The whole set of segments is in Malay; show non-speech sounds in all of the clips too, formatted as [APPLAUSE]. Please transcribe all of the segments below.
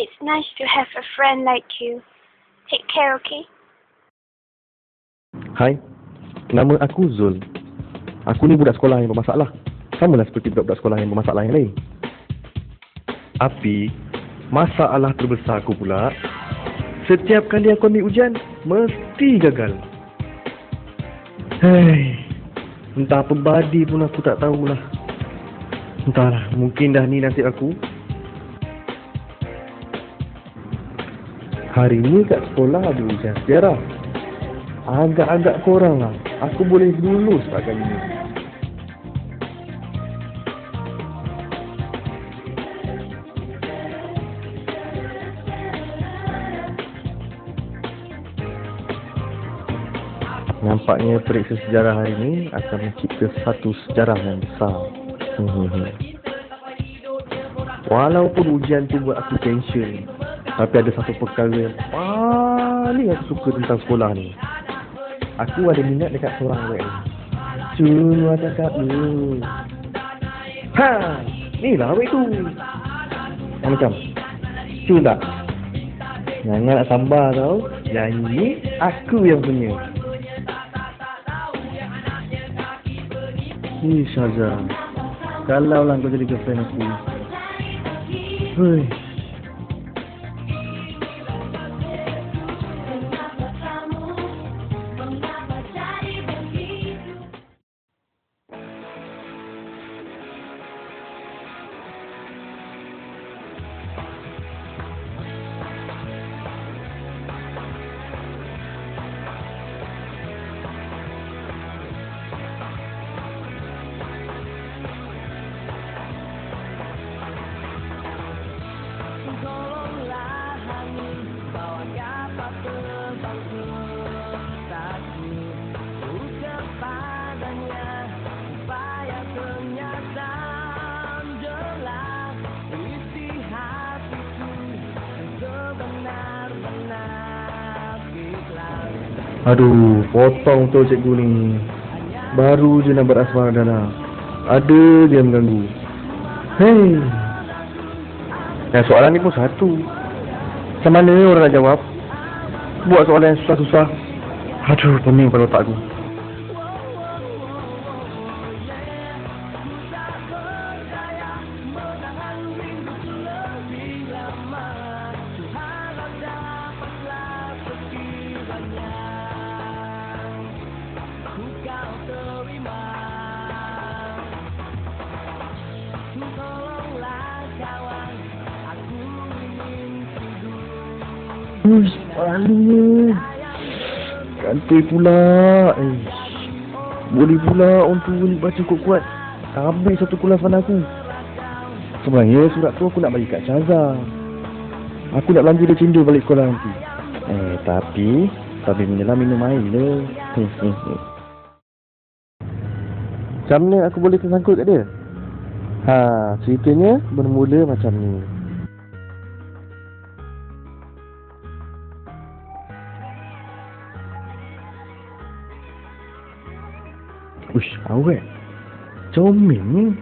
It's nice to have a friend like you. Take care, okay? Hai, nama aku Zul. Aku ni budak sekolah yang bermasalah. Sama lah seperti budak-budak sekolah yang bermasalah yang lain. Tapi, masalah terbesar aku pula, setiap kali aku ambil ujian, mesti gagal. Hei, entah apa badi pun aku tak tahulah. Entahlah, mungkin dah ni nasib aku. Hari ni kat sekolah ada ujian sejarah. Agak-agak korang lah. Aku boleh lulus tak kali ni. Nampaknya periksa sejarah hari ini akan mencipta satu sejarah yang besar. Hmm. Walaupun ujian tu buat aku tension, tapi ada satu perkara yang paling aku suka tentang sekolah ni. Aku ada minat dekat seorang wek ni. Cuma cakap ni. Ha! Ni lah wek tu. Yang macam. Cuma tak? Jangan nak sambar tau. Yang ni aku yang punya. Ni Syazah. Kalau lah kau jadi girlfriend aku. Hei. Aduh, potong tu cikgu ni. Baru je nak berasmara dana. Ada dia mengganggu. Hei. Dan soalan ni pun satu. Macam mana orang nak jawab? Buat soalan yang susah-susah. Aduh, pening pada otak aku. Uish, paling Kantoi pula. Eh. Boleh pula tu ni baca kuat-kuat. Habis satu kulafan aku. Sebenarnya surat tu aku nak bagi kat Syazah. Aku nak belanja dia cendol balik sekolah nanti. Eh tapi Tapi menyelam minum air heh [LAUGHS] Macam mana aku boleh tersangkut kat dia? Ha, ceritanya bermula macam ni Ush, awet. Comel ni.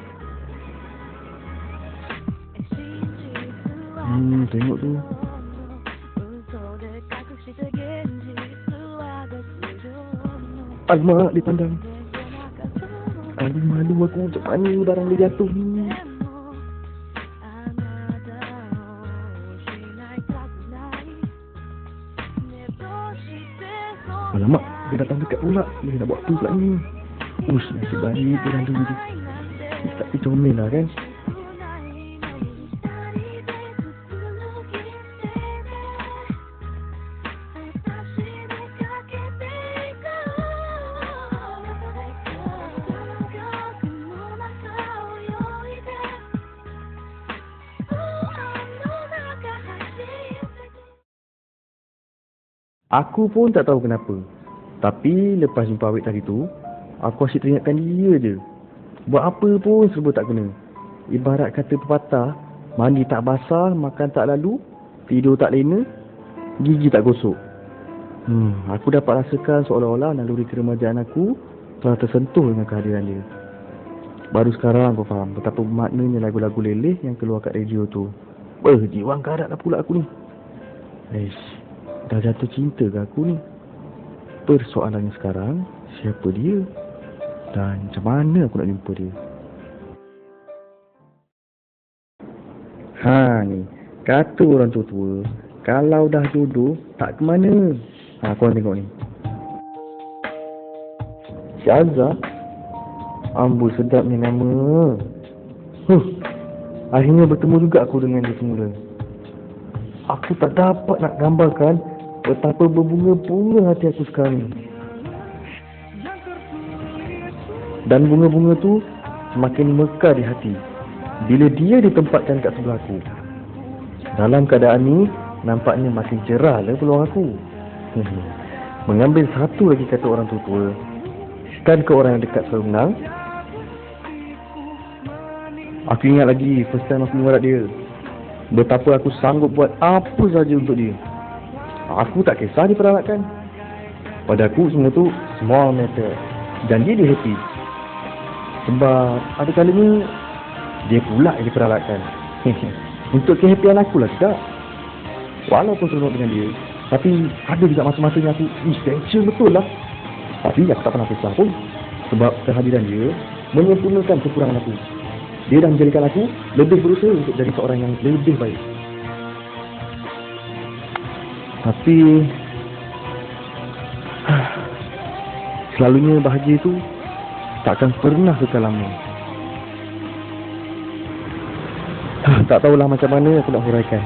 Hmm, tengok tu. Alamak, dia pandang. Aduh, malu aku macam mana barang dia jatuh ni. Alamak, dia datang dekat pula. Dia nak buat apa pula ni? Ush, nasib baik dia lalu je. Tapi comel lah kan? Aku pun tak tahu kenapa. Tapi lepas jumpa awet tadi tu, aku asyik teringatkan dia je. Buat apa pun serba tak kena. Ibarat kata pepatah, mandi tak basah, makan tak lalu, tidur tak lena, gigi tak gosok. Hmm, aku dapat rasakan seolah-olah naluri keremajaan aku telah tersentuh dengan kehadiran dia. Baru sekarang aku faham betapa maknanya lagu-lagu leleh yang keluar kat radio tu. Apa jiwang karat dah pula aku ni? Eish, dah jatuh cinta ke aku ni? Persoalannya sekarang, siapa dia? Dan macam mana aku nak jumpa dia? Ha ni, kata orang tua-tua, kalau dah jodoh, tak ke mana. Ha, korang tengok ni. Si Azhar, ambul sedapnya nama. Huh, akhirnya bertemu juga aku dengan dia semula. Aku tak dapat nak gambarkan betapa berbunga-bunga hati aku sekarang ni. Dan bunga-bunga tu semakin mekar di hati bila dia ditempatkan kat sebelah aku. Dalam keadaan ni, nampaknya makin cerah lah peluang aku. Mengambil satu lagi kata orang tua-tua. Kan ke orang yang dekat selalu menang. Aku ingat lagi first time aku mengarat dia. Betapa aku sanggup buat apa saja untuk dia. Aku tak kisah diperalahkan. Pada aku semua tu small matter. Dan dia dia happy. Sebab ada kalanya dia pula yang diperalahkan. [LAUGHS] Untuk kehappian aku lah tidak. Walaupun seronok dengan dia. Tapi ada juga masa-masanya aku essential betul lah. Tapi aku tak pernah kisah pun. Sebab kehadiran dia menyempurnakan kekurangan aku. Dia dah menjadikan aku lebih berusaha untuk jadi seorang yang lebih baik. Tapi [SIGHS] selalunya bahagia itu takkan pernah kekal lama. Tak tahulah macam mana aku nak huraikan.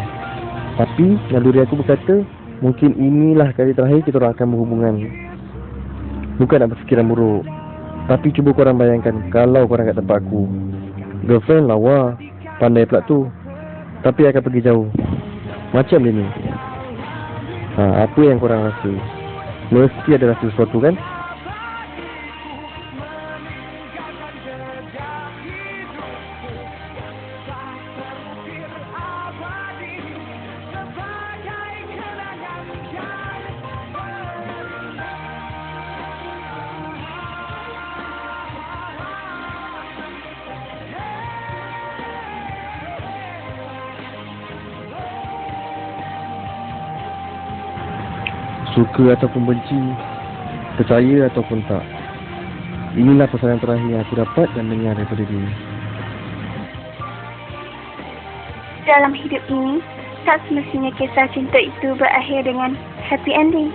Tapi naluri aku berkata, mungkin inilah kali terakhir kita orang akan berhubungan. Bukan nak berfikiran buruk. Tapi cuba korang bayangkan kalau korang kat tempat aku. Girlfriend lawa, pandai pula tu. Tapi akan pergi jauh. Macam dia ni. Ha, apa yang korang rasa? Mesti ada rasa sesuatu kan? Suka ataupun benci Percaya ataupun tak Inilah pesanan terakhir yang aku dapat dan dengar daripada dia Dalam hidup ini, tak semestinya kisah cinta itu berakhir dengan happy ending.